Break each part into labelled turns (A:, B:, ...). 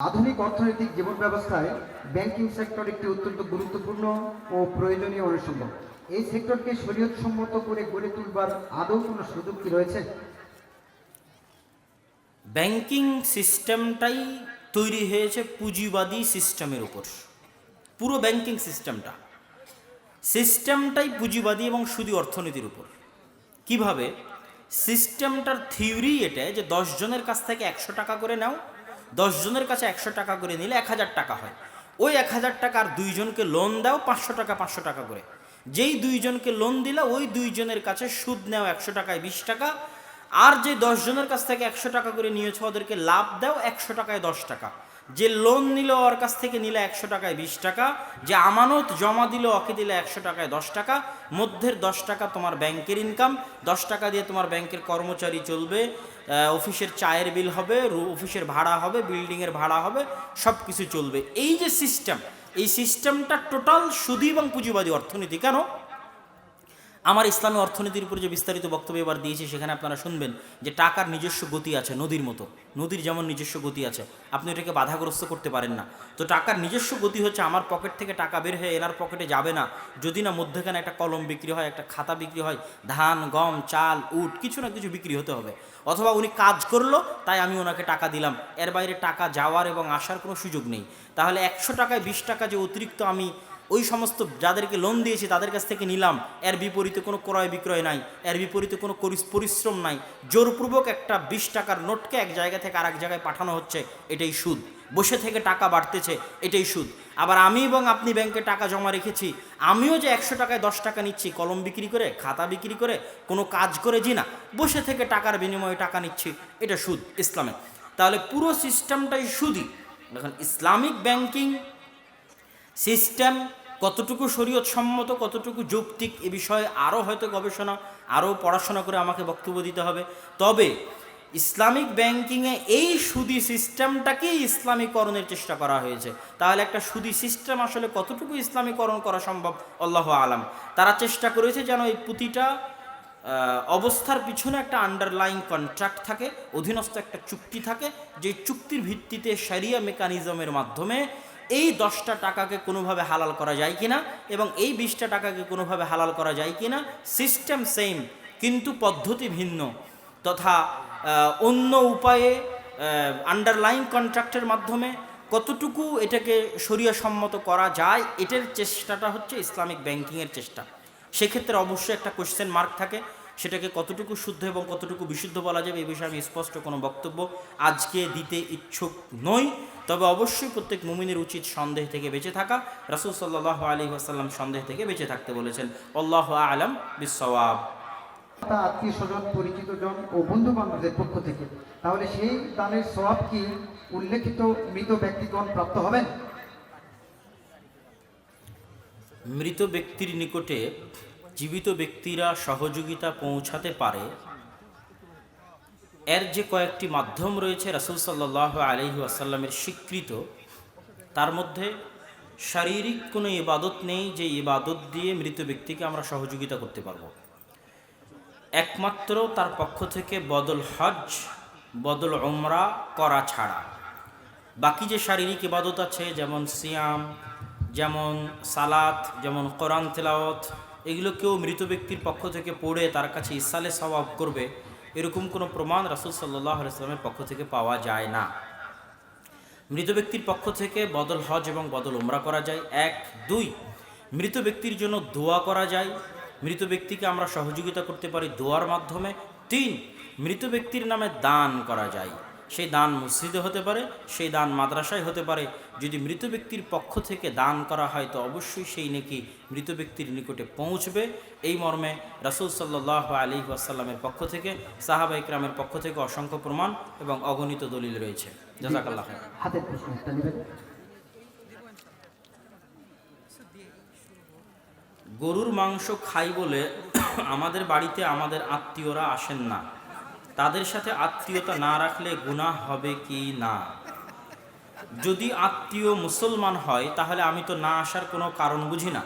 A: আধুনিক অর্থনৈতিক জীবন ব্যবস্থায় ব্যাংকিং সেক্টর একটি অত্যন্ত গুরুত্বপূর্ণ ও প্রয়োজনীয় অনুষঙ্গ। এই সেক্টরকে শরীয়ত সম্মত করে গড়ে তুলবার আদৌ কোনো সুযোগ কি রয়েছে?
B: ব্যাংকিং সিস্টেমটাই তৈরি হয়েছে পুঁজিবাদী সিস্টেমের উপর। পুরো ব্যাংকিং সিস্টেমটা সিস্টেমটাই পুঁজিবাদী এবং সুদী অর্থনীতির উপর। কীভাবে? সিস্টেমটার থিওরি এটা যে দশ জনের কাছ থেকে একশো টাকা করে নাও জনের কাছে একশো টাকা করে নিলে এক হাজার টাকা হয়। ওই এক হাজার টাকা আর দুইজনকে লোন দাও, পাঁচশো টাকা পাঁচশো টাকা করে। যেই দুইজনকে লোন দিলা, ওই দুইজনের কাছে সুদ নেও একশো টাকায় বিশ টাকা। আর যে জনের কাছ থেকে একশো টাকা করে নিয়েছ, ওদেরকে লাভ দাও একশো টাকায় দশ টাকা। যে লোন নিল ওর কাছ থেকে নিলে একশো টাকায় বিশ টাকা, যে আমানত জমা দিল ওকে দিলে একশো টাকায় দশ টাকা, মধ্যের দশ টাকা তোমার ব্যাংকের ইনকাম দশ টাকা দিয়ে তোমার ব্যাংকের কর্মচারী চলবে অফিসের চায়ের বিল হবে অফিসের ভাড়া হবে বিল্ডিংয়ের ভাড়া হবে সব কিছু চলবে। এই যে সিস্টেম এই সিস্টেমটা টোটাল সুদী এবং পুঁজিবাদী অর্থনীতি। কেন? আমার ইসলামী অর্থনীতির উপর যে বিস্তারিত বক্তব্য এবার দিয়েছি, সেখানে আপনারা শুনবেন যে টাকার নিজস্ব গতি আছে নদীর মতো। নদীর যেমন নিজস্ব গতি আছে, আপনি এটাকে বাধাগ্রস্ত করতে পারেন না। তো টাকার নিজস্ব গতি হচ্ছে আমার পকেট থেকে টাকা বের হয়ে এনার পকেটে যাবে না। যদি না মধ্যখানে একটা কলম বিক্রি হয়, একটা খাতা বিক্রি হয়, ধান, গম, চাল, উট, কিছু না কিছু বিক্রি হতে হবে। অথবা উনি কাজ করল, তাই আমি ওনাকে টাকা দিলাম। এর বাইরে টাকা যাওয়ার এবং আসার কোনো সুযোগ নেই। তাহলে একশো টাকায় বিশ টাকা যে অতিরিক্ত আমি ওই সমস্ত যাদেরকে লোন দিয়েছি তাদের কাছ থেকে নিলাম। এর বিপরীতে কোনো ক্রয় বিক্রয় নাই, এর বিপরীতে কোনো পরিশ্রম নাই। জোরপূর্বক একটা বিশ টাকার নোটকে এক জায়গা থেকে আরেক জায়গায় পাঠানো হচ্ছে, এটাই সুদ। বসে থেকে টাকা বাড়তেছে, এটাই সুদ। আবার আমি এবং আপনি ব্যাংকে টাকা জমা রেখেছি, আমিও যে একশো টাকায় দশ টাকা নিচ্ছি, কলম বিক্রি করে, খাতা বিক্রি করে, কোনো কাজ করে জি না, বসে থেকে টাকার বিনিময়ে টাকা নিচ্ছি, এটা সুদ ইসলামে তাহলে পুরো সিস্টেমটাই সুদই এখন ইসলামিক ব্যাংকিং সিস্টেম কতটুকু শরীয়ত সম্মত, কতটুকু যৌক্তিক, এ বিষয়ে আরও হয়তো গবেষণা, আরও পড়াশোনা করে আমাকে বক্তব্য দিতে হবে। তবে ইসলামিক ব্যাংকিংয়ে এই সুদি সিস্টেমটাকেই ইসলামীকরণের চেষ্টা করা হয়েছে। তাহলে একটা সুদি সিস্টেম আসলে কতটুকু ইসলামীকরণ করা সম্ভব? আল্লাহ আলাম। তারা চেষ্টা করেছে যেন এই প্রতিটা অবস্থার পিছনে একটা আন্ডারলাইং কন্ট্রাক্ট থাকে, অধীনস্থ একটা চুক্তি থাকে, যে চুক্তির ভিত্তিতে সারিয়া মেকানিজমের মাধ্যমে এই দশটা টাকাকে কোনোভাবে হালাল করা যায় কি না এবং এই বিশটা টাকাকে কোনোভাবে হালাল করা যায় কিনা সিস্টেম সেম কিন্তু পদ্ধতি ভিন্ন। তথা অন্য উপায়ে আন্ডারলাইন কন্ট্রাক্টের মাধ্যমে কতটুকু এটাকে শরীয় সম্মত করা যায়, এটার চেষ্টাটা হচ্ছে ইসলামিক ব্যাংকিংয়ের চেষ্টা। সেক্ষেত্রে অবশ্যই একটা কোশ্চেন মার্ক থাকে। সেটাকে কতটুকু শুদ্ধ এবং কতটুকু বিশুদ্ধ বলা যাবে এই বিষয়ে আমি স্পষ্ট কোনো বক্তব্য আজকে দিতে ইচ্ছুক নই। তবে অবশ্যই প্রত্যেক মুমিনের উচিত সন্দেহ থেকে বেঁচে থাকা। রাসুল সাল্লাহ আলী আসাল্লাম সন্দেহ থেকে বেঁচে থাকতে বলেছেন আল্লাহ আলম
A: তা আত্মীয় স্বজন পরিচিত জন ও বন্ধু বান্ধবদের পক্ষ থেকে তাহলে সেই দানের সওয়াব কি উল্লেখিত মৃত ব্যক্তিগণ প্রাপ্ত হবেন?
B: মৃত ব্যক্তির নিকটে জীবিত ব্যক্তিরা সহযোগিতা পৌঁছাতে পারে, এর যে কয়েকটি মাধ্যম রয়েছে রাসুল সাল্লাহ আলহি আসাল্লামের স্বীকৃত, তার মধ্যে শারীরিক কোনো ইবাদত নেই যে ইবাদত দিয়ে মৃত ব্যক্তিকে আমরা সহযোগিতা করতে পারব। একমাত্র তার পক্ষ থেকে বদল হজ, বদল ওমরা করা ছাড়া। বাকি যে শারীরিক ইবাদত আছে, যেমন সিয়াম, যেমন সালাত, যেমন কোরআন তেলাওয়াত এগুলো কেউ মৃত ব্যক্তির পক্ষ থেকে পড়ে তার কাছে ইসালে সওয়াব করবে, এরকম কোনো প্রমাণ রাসুল সাল্লাহ ইসলামের পক্ষ থেকে পাওয়া যায় না। মৃত ব্যক্তির পক্ষ থেকে বদল হজ এবং বদল উমরা করা যায়। এক, দুই, মৃত ব্যক্তির জন্য দোয়া করা যায়। মৃত ব্যক্তিকে আমরা সহযোগিতা করতে পারি দোয়ার মাধ্যমে। তিন, মৃত ব্যক্তির নামে দান করা যায়। সেই দান মসজিদে হতে পারে সেই দান মাদ্রাসায় হতে পারে। যদি মৃত ব্যক্তির পক্ষ থেকে দান করা হয় তো অবশ্যই সেই নাকি মৃত ব্যক্তির নিকটে পৌঁছবে। এই মর্মে রাসুল সাল্লাহ আলী আসাল্লামের পক্ষ থেকে সাহাবা ইকরামের পক্ষ থেকে অসংখ্য প্রমাণ এবং অগণিত দলিল রয়েছে। জাজাকাল্লাহ।
A: হাতের প্রশ্ন
B: গরুর মাংস খাই বলে আমাদের বাড়িতে আমাদের আত্মীয়রা আসেন না। তাদের সাথে আত্মীয়তা না রাখলে গুনাহ হবে কি না? যদি আত্মীয় মুসলমান হয়, তাহলে আমি তো না আসার কোনো কারণ বুঝি না।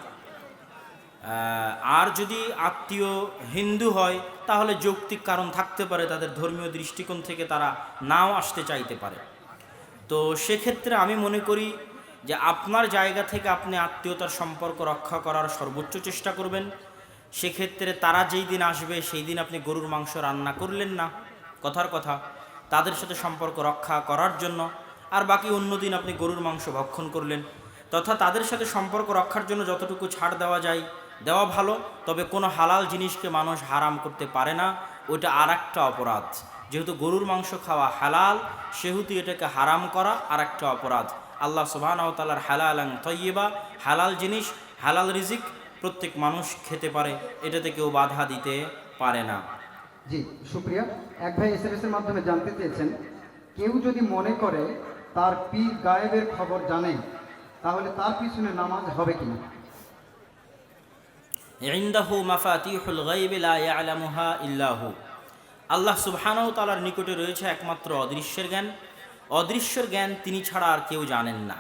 B: আর যদি আত্মীয় হিন্দু হয়, তাহলে যৌক্তিক কারণ থাকতে পারে, তাদের ধর্মীয় দৃষ্টিকোণ থেকে তারা নাও আসতে চাইতে পারে। তো সেক্ষেত্রে আমি মনে করি যে আপনার জায়গা থেকে আপনি আত্মীয়তার সম্পর্ক রক্ষা করার সর্বোচ্চ চেষ্টা করবেন। সেক্ষেত্রে তারা যেই দিন আসবে, সেই দিন আপনি গরুর মাংস রান্না করলেন না। কথার কথা, তাদের সাথে সম্পর্ক রক্ষা করার জন্য। আর বাকি অন্য দিন আপনি গরুর মাংস ভক্ষণ করলেন। তথা তাদের সাথে সম্পর্ক রক্ষার জন্য যতটুকু ছাড় দেওয়া যায়, দেওয়া ভালো। তবে কোনো হালাল জিনিসকে মানুষ হারাম করতে পারে না। ওইটা আর একটা অপরাধ। যেহেতু গরুর মাংস খাওয়া হালাল, সেহেতু এটাকে হারাম করা আর একটা অপরাধ। আল্লাহ সুবাহতালার হালাল আং তৈবা হালাল জিনিস, হালাল রিজিক প্রত্যেক মানুষ খেতে পারে এটাতে কেউ বাধা দিতে পারে না।
A: জি সুপ্রিয়া এক ভাই এস এর মাধ্যমে জানতে চেয়েছেন কেউ যদি মনে করে তার পীর গায়েবের খবর জানে তাহলে তার পিছনে নামাজ হবে কিনা?
B: ইন্দাহু মাফাতিহুল গাইবি লা ইয়ালামুহা ইল্লাহু। আল্লাহ সুবহানাহু তাআলার নিকটে রয়েছে একমাত্র অদৃশ্যের জ্ঞান। অদৃশ্যের জ্ঞান তিনি ছাড়া আর কেউ জানেন না।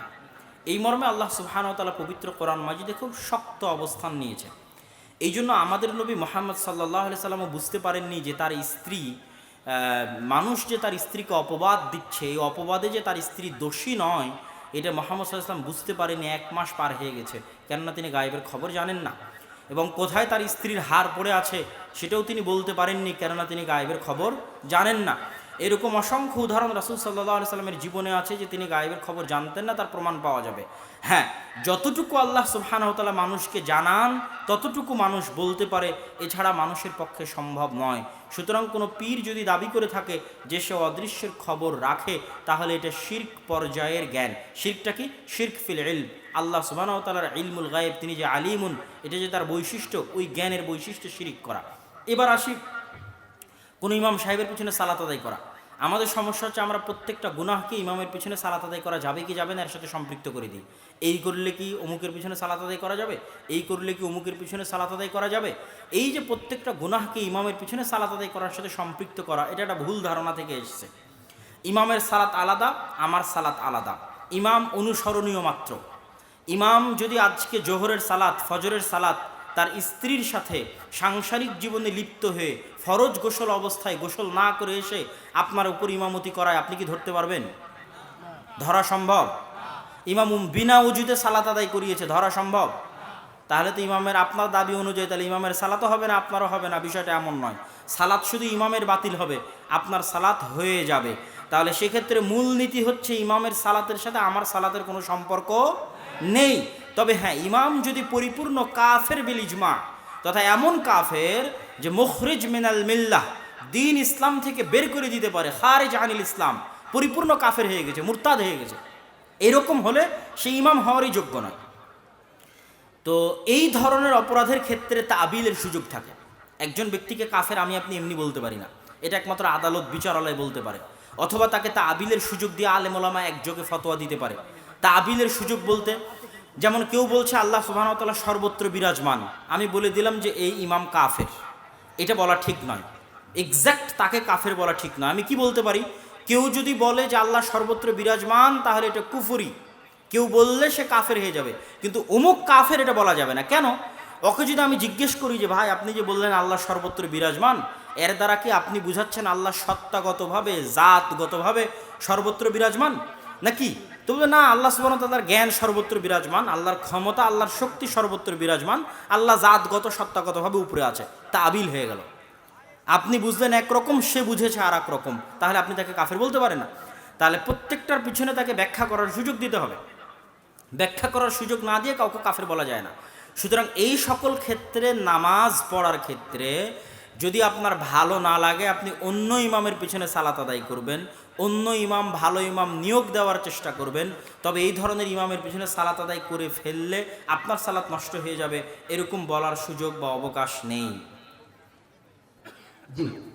B: এই মর্মে আল্লাহ সুবহানাহু তাআলা পবিত্র কোরআন মাজিদে খুব শক্ত অবস্থান নিয়েছে। এই জন্য আমাদের নবী মোহাম্মদ সাল্লাহ সাল্লামও বুঝতে পারেননি যে তার স্ত্রী মানুষ যে তার স্ত্রীকে অপবাদ দিচ্ছে, এই অপবাদে যে তার স্ত্রী দোষী নয়, এটা মোহাম্মদ সাল্লাম বুঝতে পারেনি এক মাস পার হয়ে গেছে। কেননা তিনি গায়েবের খবর জানেন না। এবং কোথায় তার স্ত্রীর হার পড়ে আছে, সেটাও তিনি বলতে পারেননি, কেননা তিনি গায়েবের খবর জানেন না। এরকম অসংখ্য উদাহরণ রাসুল সাল্লাহ সাল্লামের জীবনে আছে যে তিনি গায়েবের খবর জানতেন না, তার প্রমাণ পাওয়া যাবে। হ্যাঁ যতটুকু আল্লাহ সুবহানাহতালা মানুষকে জানান, ততটুকু মানুষ বলতে পারে, এছাড়া মানুষের পক্ষে সম্ভব নয়। সুতরাং কোনো পীর যদি দাবি করে থাকে যে সে অদৃশ্যের খবর রাখে, তাহলে এটা শির্ক পর্যায়ের জ্ঞান। শির্কটা কি? শির্ক ফিল ইলম। আল্লাহ সুবহানাহতালার ইলমুল গায়েব, তিনি যে আলিমুন, এটা যে তার বৈশিষ্ট্য, ওই জ্ঞানের বৈশিষ্ট্য শিরিক করা। এবার আসি কোনো ইমাম সাহেবের পিছনে সালাত আদায় করা। আমাদের সমস্যা হচ্ছে আমরা প্রত্যেকটা গুনাহকে ইমামের পিছনে সালাত আদায় করা যাবে কি যাবে না, এর সাথে সম্পৃক্ত করে দিই। এই করলে কি অমুকের পিছনে সালাত আদায় করা যাবে? এই করলে কি অমুকের পিছনে সালাত আদায় করা যাবে? এই যে প্রত্যেকটা গুনাহকে ইমামের পিছনে সালাত আদায় করার সাথে সম্পৃক্ত করা, এটা একটা ভুল ধারণা থেকে এসেছে। ইমামের সালাত আলাদা, আমার সালাত আলাদা। ইমাম অনুসরণীয় মাত্র। ইমাম যদি আজকে জোহরের সালাত, ফজরের সালাত তার স্ত্রীর সাথে সাংসারিক জীবনে লিপ্ত হয়ে ফরজ গোসল অবস্থায় গোসল না করে এসে আপনার উপর ইমামতি করায় আপনি কি ধরতে পারবেন? ধরা সম্ভব? ইমাম বিনা উজুতে সালাত আদায় করিয়েছে, ধরা সম্ভব? তাহলে তো ইমামের, আপনার দাবি অনুযায়ী তাহলে ইমামের সালাতও হবে না, আপনারও হবে না, বিষয়টা এমন নয়। সালাত শুধু ইমামের বাতিল হবে, আপনার সালাত হয়ে যাবে। তাহলে সেক্ষেত্রে মূল নীতি হচ্ছে ইমামের সালাতের সাথে আমার সালাতের কোনো সম্পর্ক নেই। তবে হ্যাঁ ইমাম যদি পরিপূর্ণ কাফের বিল ইজমা, তথা এমন কাফের যে মুখরিজ মিনাল মিল্লাহ, দিন ইসলাম থেকে বের করে দিতে পারে, খারেজ আনিল ইসলাম, পরিপূর্ণ কাফের হয়ে গেছে, মুরতাদ হয়ে গেছে। এরকম হলে সে ইমাম হওয়ারই যোগ্য নয়। তো এই ধরনের অপরাধের ক্ষেত্রে তাবিলের সুযোগ থাকে। একজন ব্যক্তিকে কাফের, আমি আপনি এমনি বলতে পারি না। এটা একমাত্র আদালত, বিচারালয় বলতে পারে। অথবা তাকে তাবিলের সুযোগ দিয়ে আলেমোলামা একযোগে ফতোয়া দিতে পারে। তাবিলের সুযোগ বলতে যেমন কেউ বলছে আল্লাহ সুবাহতাল্লাহ সর্বত্র বিরাজমান। আমি বলে দিলাম যে এই ইমাম কাফের। এটা বলা ঠিক নয়। এক্স্যাক্ট তাকে কাফের বলা ঠিক নয়। আমি কি বলতে পারি? কেউ যদি বলে যে আল্লাহ সর্বত্র বিরাজমান, তাহলে এটা কুফুরি। কেউ বললে সে কাফের হয়ে যাবে। কিন্তু অমুক কাফের এটা বলা যাবে না। কেন? ওকে যদি আমি জিজ্ঞেস করি যে, ভাই, আপনি যে বললেন আল্লাহ সর্বত্র বিরাজমান, এর দ্বারা কি আপনি বুঝাচ্ছেন আল্লাহ সত্তাগতভাবে, জাতগতভাবে সর্বত্র বিরাজমান? নাকি? তো বলবে না, আল্লাহ সুবাহ তাল্লাহর জ্ঞান সর্বত্র বিরাজমান, আল্লাহর ক্ষমতা, আল্লাহর শক্তি সর্বত্র বিরাজমান, আল্লাহ জাতগত, সত্তাগতভাবে উপরে আছে তা আবিল হয়ে গেল। আপনি বুঝলেন একরকম, সে বুঝেছে আর এক রকম, তাহলে আপনি তাকে কাফের বলতে পারেন না। তাহলে প্রত্যেকটার পিছনে তাকে ব্যাখ্যা করার সুযোগ দিতে হবে। ব্যাখ্যা করার সুযোগ না দিয়ে কাউকে কাফের বলা যায় না। সুতরাং এই সকল ক্ষেত্রে নামাজ পড়ার ক্ষেত্রে যদি আপনার ভালো না লাগে, আপনি অন্য ইমামের পিছনে সালাত আদায় করবেন, অন্য ইমাম ভালো ইমাম নিয়োগ দেওয়ার চেষ্টা করবেন, তবে এই ধরনের ইমামের পিছনে সালাত আদায় করে ফেললে আপনার সালাত নষ্ট হয়ে যাবে, এরকম বলার সুযোগ বা অবকাশ নেই।
A: জি।